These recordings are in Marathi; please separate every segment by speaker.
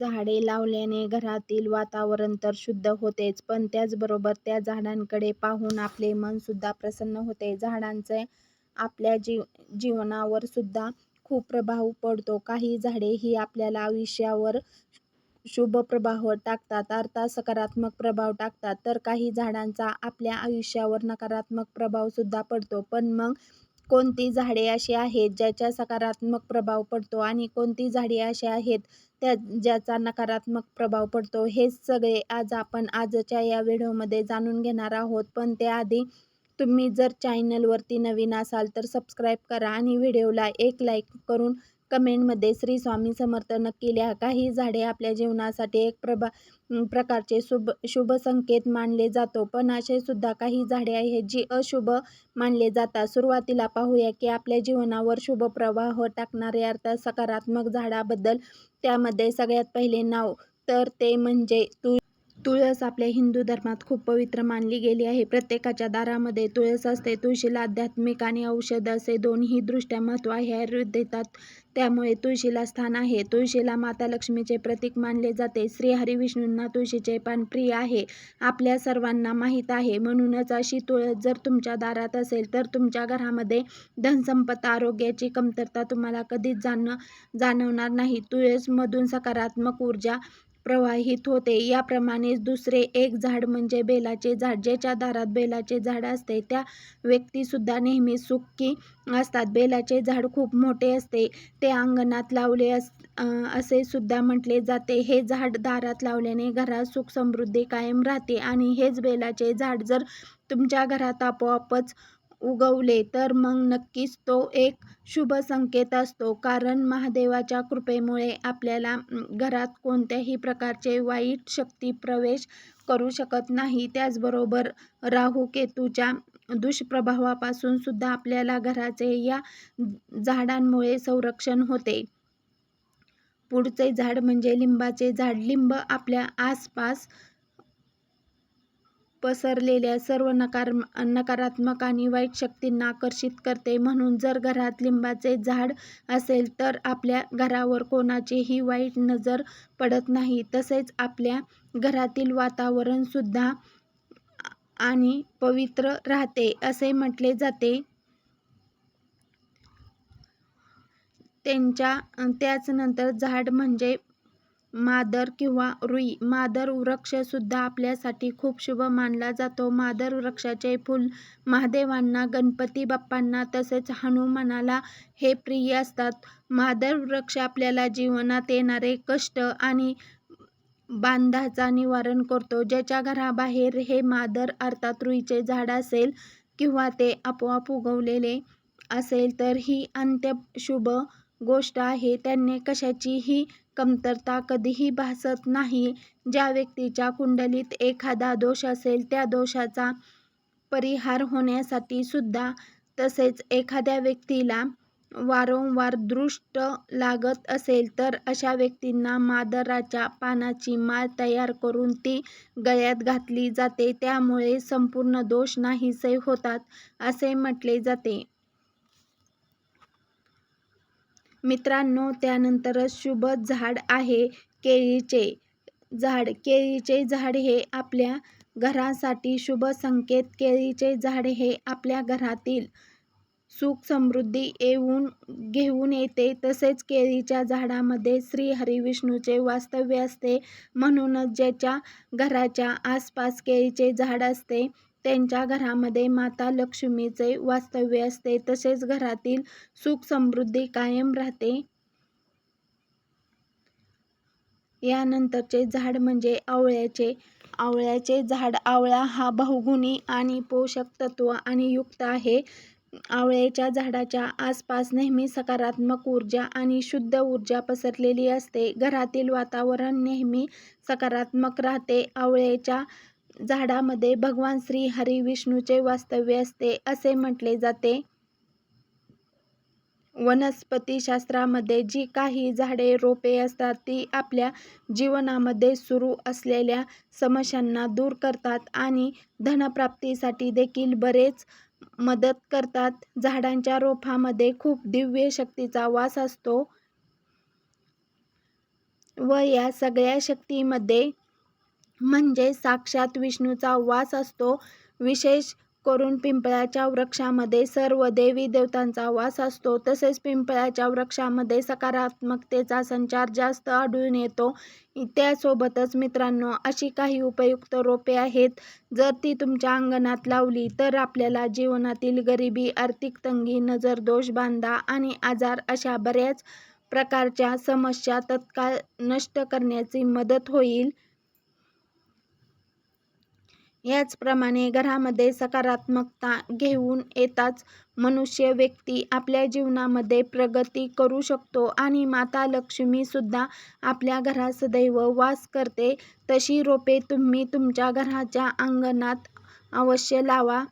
Speaker 1: झाडे लावल्याने घरातील वातावरण तर शुद्ध होतेच पण त्याचबरोबर त्या झाडांकडे पाहून आपले मन सुद्धा प्रसन्न होते. झाडांचे आपल्या जीव जीवनावर सुद्धा खूप प्रभाव पडतो. काही झाडे ही आपल्याला आयुष्यावर शुभ प्रभाव टाकतात अर्थात सकारात्मक प्रभाव टाकतात तर काही झाडांचा आपल्या आयुष्यावर नकारात्मक प्रभाव सुद्धा पडतो. पण मग कोणती झाडे अशी आहेत ज्याचा सकारात्मक प्रभाव पडतो आणि कोणती झाडे अशी आहेत त्या ज्याचा नकारात्मक प्रभाव पडतो हेच सगळे आज आपण आजच्या या व्हिडिओमध्ये जाणून घेणार आहोत. पण त्याआधी तुम्ही जर चॅनलवरती नवीन असाल तर सबस्क्राईब करा आणि व्हिडिओला एक लाईक करून कमेंटमध्ये श्री स्वामी समर्थ नक्की लिहा. काही झाडे आपल्या जीवनासाठी एक प्रभा प्रकारचे शुभ शुभ संकेत मानले जातो पण असे सुद्धा काही झाडे आहेत जी अशुभ मानले जातात. सुरुवातीला पाहूया की आपल्या जीवनावर शुभ प्रवाह टाकणारे अर्थात सकारात्मक झाडाबद्दल. त्यामध्ये सगळ्यात पहिले नाव तर ते म्हणजे तू तुळस आपल्या हिंदू धर्मात खूप पवित्र मानली गेली आहे. प्रत्येकाच्या दारामध्ये तुळस असते. तुळशीला आध्यात्मिक आणि औषध असे दोन्ही दृष्ट्या महत्त्व आहे. देतात त्यामुळे तुळशीला स्थान आहे. तुळशीला माता लक्ष्मीचे प्रतीक मानले जाते. श्री हरिविष्णूंना तुळशीचे पान प्रिय आहे आपल्या सर्वांना माहीत आहे. म्हणूनच अशी तुळस जर तुमच्या दारात असेल तर तुमच्या घरामध्ये धनसंपदा आरोग्याची कमतरता तुम्हाला कधीच जाणं जाणवणार नाही. तुळसमधून सकारात्मक ऊर्जा प्रवाहित होते. याप्रमाणेच दुसरे एक झाड म्हणजे बेलाचे झाड. ज्याच्या दारात बेलाचे झाड असते त्या व्यक्तीसुद्धा नेहमी सुखी असतात. बेलाचे झाड खूप मोठे असते. ते अंगणात लावले अस असे सुद्धा म्हटले जाते. हे झाड दारात लावल्याने घरात सुख समृद्धी कायम राहते आणि हेच बेलाचे झाड जर तुमच्या घरात आपोआपच उगवले तर मग नक्कीच तो एक शुभ संकेत असतो. कारण महादेवाच्या कृपेमुळे आपल्याला घरात कोणत्याही प्रकारचे वाईट शक्ती प्रवेश करू शकत नाही. त्याचबरोबर राहू केतूच्या दुष्प्रभावापासून सुद्धा आपल्याला घराचे या झाडांमुळे संरक्षण होते. पुढचे झाड म्हणजे लिंबाचे झाड. लिंब आपल्या आसपास पसरलेल्या सर्व नकार नकारात्मक आणि वाईट शक्तींना आकर्षित करते. म्हणून जर घरात लिंबाचे झाड असेल तर आपल्या घरावर कोणाचीही वाईट नजर पडत नाही. तसेच आपल्या घरातील वातावरणसुद्धा आणि पवित्र राहते असे म्हटले जाते. त्यांच्या त्याचनंतर झाड म्हणजे मादर किंवा रुई. मादर वृक्ष सुद्धा आपल्यासाठी खूप शुभ मानला जातो. मादर वृक्षाचे फूल महादेवांना, गणपती बाप्पांना तसेच हनुमानाला हे प्रिय असतात. मादर वृक्ष आपल्याला जीवनात येणारे कष्ट आणि बांधाचा निवारण करतो. ज्याच्या घराबाहेर हे मादर अर्थात रुईचे झाड असेल किंवा ते आपोआप उगवलेले असेल तर ही अंत्यशुभ शुभ गोष्ट आहे. त्यांनी कशाचीही कमतरता कधीही भासत नाही. ज्या व्यक्तीच्या कुंडलीत एखादा दोष असेल त्या दोषाचा परिहार होण्यासाठी सुद्धा तसेच एखाद्या व्यक्तीला वारंवार दृष्ट लागत असेल तर अशा व्यक्तींना मादराच्या पानाची माळ तयार करून ती गळ्यात घातली जाते. त्यामुळे संपूर्ण दोष नाहीसे होतात असे म्हटले जाते. मित्रांनो त्यानंतरच शुभ झाड आहे केळीचे झाड. केळीचे झाड हे आपल्या घरासाठी शुभ संकेत. केळीचे झाड हे आपल्या घरातील सुख समृद्धी येऊन घेऊन येते. तसेच केळीच्या झाडामध्ये श्री हरिविष्णूचे वास्तव्य असते. म्हणूनच ज्याच्या घराच्या आसपास केळीचे झाड असते त्यांच्या घरामध्ये माता लक्ष्मीचे वास्तव्य असते. तसेच घरातील सुख समृद्धी कायम राहते. यानंतरचे झाड म्हणजे आवळ्याचे. आवळ्याचे झाड. आवळा हा बहुगुणी आणि पोषक तत्व आणि युक्त आहे. आवळ्याच्या झाडाच्या आसपास नेहमी सकारात्मक ऊर्जा आणि शुद्ध ऊर्जा पसरलेली असते. घरातील वातावरण नेहमी सकारात्मक राहते. आवळ्याच्या झाडामध्ये भगवान श्री हरिविष्णूंचे वास्तव्य असते असे म्हटले जाते. वनस्पतिशास्त्रामध्ये जी काही झाडे, रोपे असतात ती आपल्या जीवनामध्ये सुरू असलेल्या समस्यांना दूर करतात आणि धनप्राप्तीसाठी देखील बरेच मदत करतात. झाडांच्या रोपामध्ये खूप दिव्य शक्तीचा वास असतो. व या सगळ्या शक्तीमध्ये म्हणजे साक्षात विष्णूचा वास असतो. विशेष करून पिंपळाच्या वृक्षामध्ये सर्व देवी देवतांचा वास असतो. तसेच पिंपळाच्या वृक्षामध्ये सकारात्मकतेचा संचार जास्त आढळून येतो. त्यासोबतच मित्रांनो अशी काही उपयुक्त रोपे आहेत, जर ती तुमच्या अंगणात लावली तर आपल्याला जीवनातील गरिबी, आर्थिक तंगी, नजर दोष बांधा आणि आजार अशा बऱ्याच प्रकारच्या समस्या तत्काळ नष्ट करण्याची मदत होईल. याचप्रमाणे घरामध्ये सकारात्मकता घेऊन येताच मनुष्य व्यक्ती आपल्या जीवनामध्ये प्रगती करू शकतो आणि माता लक्ष्मी सुद्धा आपल्या घरात सदैव वास करते. तशी रोपे तुम्ही तुमच्या घराच्या अंगणात अवश्य लावा.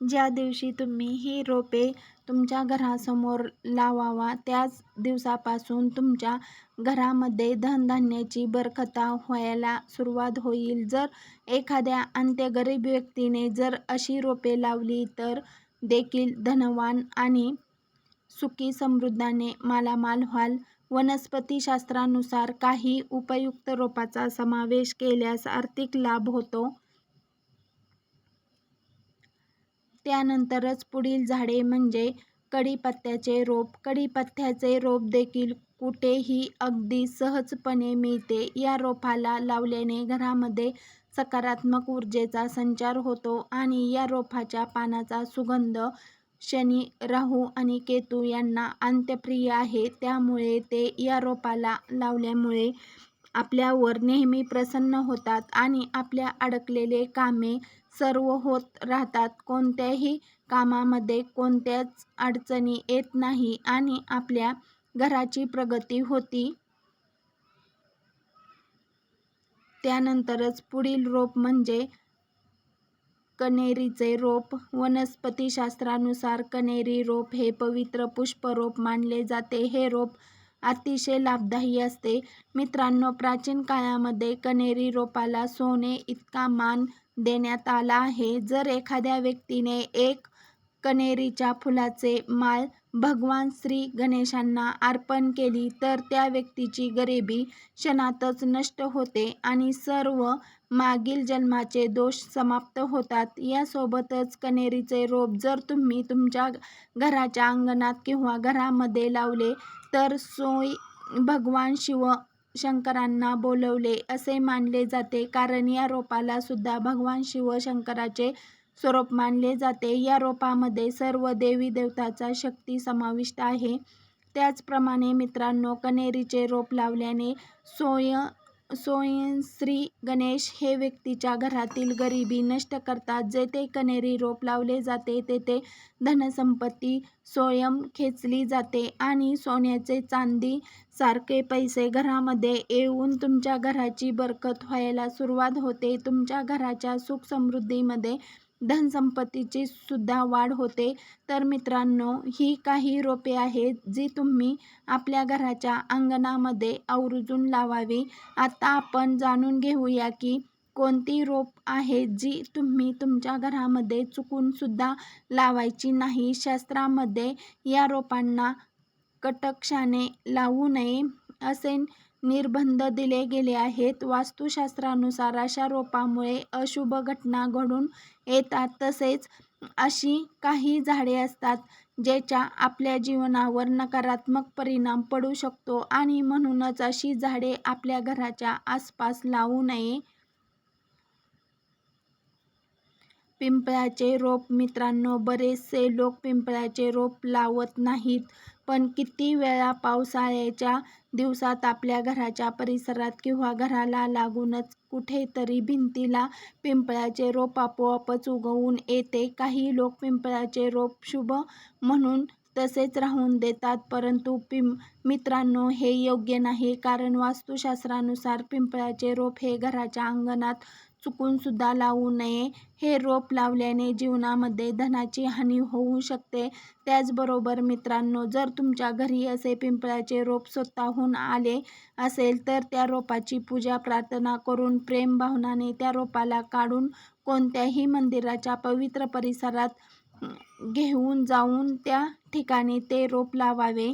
Speaker 1: ज्या दिवशी तुम्ही ही रोपे तुमच्या घरासमोर लावावा त्याच दिवसापासून तुमच्या घरामध्ये धनधान्याची बरकता व्हायला सुरुवात होईल. जर एखाद्या अंत्यगरीब व्यक्तीने जर अशी रोपे लावली तर देखील धनवान आणि सुखी समृद्धाने मालामाल व्हाल. वनस्पतिशास्त्रानुसार काही उपयुक्त रोपाचा समावेश केल्यास आर्थिक लाभ होतो. त्यानंतरच पुढील झाडे म्हणजे कडीपत्त्याचे रोप. कडीपत्त्याचे रोप देखील कुठेही अगदी सहजपणे मिळते. या रोपाला लावल्याने घरामध्ये सकारात्मक ऊर्जेचा संचार होतो आणि या रोपाच्या पानाचा सुगंध शनी, राहू आणि केतू यांना अंत्यप्रिय आहे. त्यामुळे ते या रोपाला लावल्यामुळे आपल्यावर नेहमी प्रसन्न होतात आणि आपल्या अडकलेले कामे सर्व होत राहतात. कोणत्याही कामामध्ये कोणत्याच अडचणी येत नाही आणि आपल्या घराची प्रगती होती त्यानंतरच पुढील रोप म्हणजे कण्हेरीचे रोप. वनस्पतिशास्त्रानुसार कनेरी रोप हे पवित्र पुष्परोप मानले जाते. हे रोप अतिशय लाभदायी असते. मित्रांनो, प्राचीन काळामध्ये कण्हेरी रोपाला सोने इतका मान देण्यात आला आहे. जर एखाद्या व्यक्तीने एक कण्हेरीच्या फुलाचे माळ भगवान श्री गणेशांना अर्पण केली तर त्या व्यक्तीची गरिबी क्षणातच नष्ट होते आणि सर्व मागील जन्माचे दोष समाप्त होतात. यासोबतच कण्हेरीचे रोप जर तुम्ही तुमच्या घराच्या अंगणात किंवा घरामध्ये लावले तर सोय भगवान शिव शंकरांना बोलवले असे मानले जाते. कारण या रोपाला सुद्धा भगवान शिव शंकराचे स्वरूप मानले जाते. या रोपामध्ये सर्व देवी देवताचा शक्ती समाविष्ट आहे. त्याचप्रमाणे मित्रांनो, कण्हेरीचे रोप लावल्याने सोय श्री गणेश हे व्यक्तीच्या घरातील गरिबी नष्ट करतात. जेथे कनेरी रोप लावले जाते तेथे धनसंपत्ती स्वयं खेचली जाते आणि सोन्याचे चांदी सारखे पैसे घरामध्ये येऊन तुमच्या घराची बरकत व्हायला सुरुवात होते. तुमच्या घराच्या सुख-समृद्धीमध्ये धनसंपत्तीची सुद्धा वाढ होते. तर मित्रांनो, ही काही रोपे आहेत जी तुम्ही आपल्या घराच्या अंगणामध्ये आवर्जून लावावी. आता आपण जाणून घेऊया की कोणती रोप आहेत जी तुम्ही तुमच्या घरामध्ये चुकूनसुद्धा लावायची नाही शास्त्रामध्ये या रोपांना कटक्षाने लावू नये असे निर्बंध दिले गेले आहेत. वास्तुशास्त्रानुसार अशा रोपामुळे अशुभ घटना घडून येतात. तसेच अशी काही झाडे असतात ज्याचा आपल्या जीवनावर नकारात्मक परिणाम पडू शकतो आणि म्हणूनच अशी झाडे आपल्या घराच्या आसपास लावू नये. पिंपळाचे रोप मित्रांनो, बरेचसे लोक पिंपळाचे रोप लावत नाहीत. पण किती वेळा पावसाळ्याच्या दिवसात आपल्या घराच्या परिसरात किंवा घराला लागूनच कुठेतरी भिंतीला पिंपळाचे रोप आपोआपच उगवून येते. काही लोक पिंपळाचे रोप शुभ म्हणून तसेच राहून देतात. परंतु मित्रांनो, हे योग्य नाही. कारण वास्तुशास्त्रानुसार पिंपळाचे रोप हे घराच्या अंगणात चुकून सुद्धा लावू नये. हे रोप लावल्याने जीवनामध्ये धनाची हानी होऊ शकते. त्याचबरोबर मित्रांनो, जर तुमच्या घरी असे पिंपळाचे रोप स्वतःहून आले असेल तर त्या रोपाची पूजा प्रार्थना करून प्रेमभावनाने त्या रोपाला काढून कोणत्याही मंदिराच्या पवित्र परिसरात घेऊन जाऊन त्या ठिकाणी ते रोप लावावे.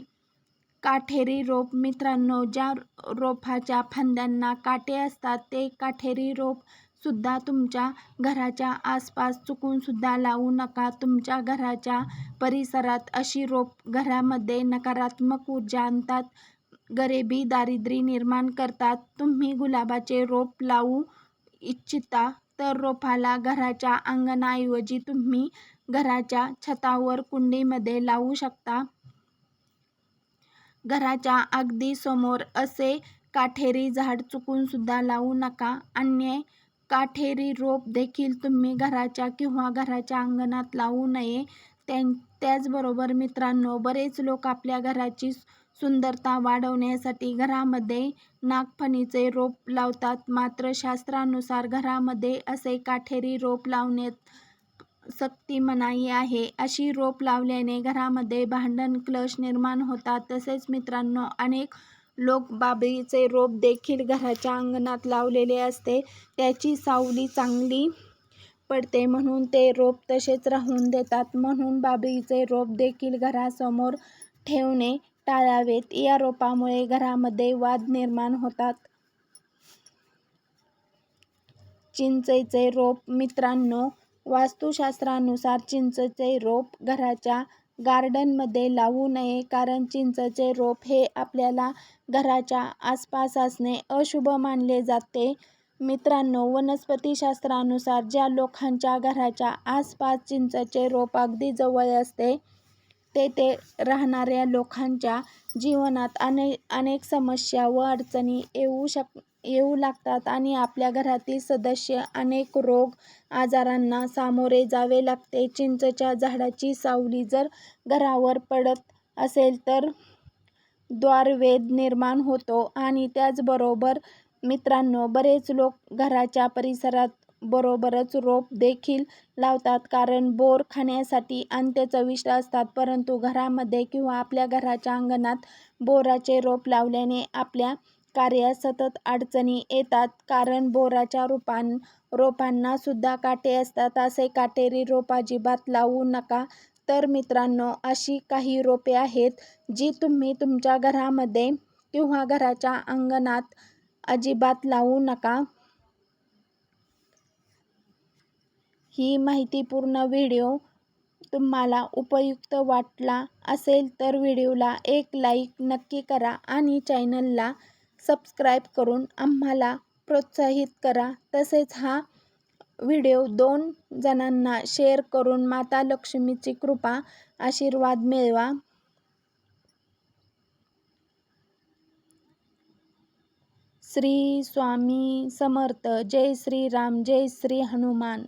Speaker 1: काठेरी रोप मित्रांनो ज्या रोपाच्या फांद्यांना काटे असतात ते काठेरी रोप सुद्धा तुमच्या घराच्या आसपास चुकून सुद्धा लावू नका. तुमच्या घराच्या परिसरात अशी रोप घरामध्ये नकारात्मक ऊर्जा आणतात. गरिबी दारिद्र्य निर्माण करतात. तुम्ही गुलाबाचे रोप लावू इच्छिता तर रोपाला घराच्या अंगणाऐवजी तुम्ही घराच्या छतावर कुंडीमध्ये लावू शकता. घराच्या अगदी समोर असे काठेरी झाड चुकून सुद्धा लावू नका. अन्य काटेरी रोप देखील तुम्ही घराच्या किंवा घराच्या अंगणात लावू नये. त्यां त्याचबरोबर मित्रांनो बरेच लोक आपल्या घराची सुंदरता वाढवण्यासाठी घरामध्ये नागफणीचे रोप लावतात. मात्र शास्त्रानुसार घरामध्ये असे काठेरी रोप लावण्यात सक्ती मनाई आहे. अशी रोप लावल्याने घरामध्ये भांडण क्लश निर्माण होतात. तसेच मित्रांनो अनेक लोक बाबरीचे रोप देखील घराच्या अंगणात लावलेले असते. त्याची सावली चांगली पडते म्हणून ते रोप तसेच राहून देतात. म्हणून बाबरीचे रोप देखील घरासमोर ठेवणे टाळावेत. या रोपामुळे घरामध्ये वाद निर्माण होतात. चिंचेचे रोप मित्रांनो वास्तुशास्त्रानुसार चिंचेचे रोप घराच्या गार्डनमध्ये लावू नये कारण चिंचेचे रोप हे आपल्याला घराच्या आसपास असणे अशुभ मानले जाते. मित्रांनो वनस्पतिशास्त्रानुसार ज्या लोकांच्या घराच्या आसपास चिंचेचे रोप अगदी जवळ असते तेथे राहणाऱ्या लोकांच्या जीवनात अने अनेक समस्या व अडचणी येऊ शक येऊ लागतात आणि आपल्या घरातील सदस्य अनेक रोग आजारांना सामोरे जावे लागते. चिंचेच्या झाडाची सावली जर घरावर पडत असेल तर द्वारवेद निर्माण होतो आणि त्याचबरोबर मित्रांनो बरेच लोक घराच्या परिसरात बरोबरच रोप देखील लावतात कारण बोर खाण्यासाठी अंत्य चविष्ट असतात. परंतु घरामध्ये किंवा आपल्या घराच्या अंगणात बोराचे रोप लावल्याने आपल्या कार्यात सतत अडचणी येतात. कारण बोराच्या रोपां रोपांना सुद्धा काटे असतात. असे काटेरी रोप अजिबात लावू नका. तर मित्रांनो अशी काही रोपे आहेत जी तुम्ही तुमच्या घरामध्ये किंवा घराच्या अंगणात अजिबात लावू नका. ही माहितीपूर्ण व्हिडिओ तुम्हाला उपयुक्त वाटला असेल तर व्हिडिओला एक लाईक नक्की करा आणि चॅनलला सबस्क्राईब करून आम्हाला प्रोत्साहित करा. तसेच हा व्हिडिओ दोन जणांना शेअर करून माता लक्ष्मीची कृपा आशीर्वाद मिळवा. श्री स्वामी समर्थ. जय श्रीराम जय श्री हनुमान.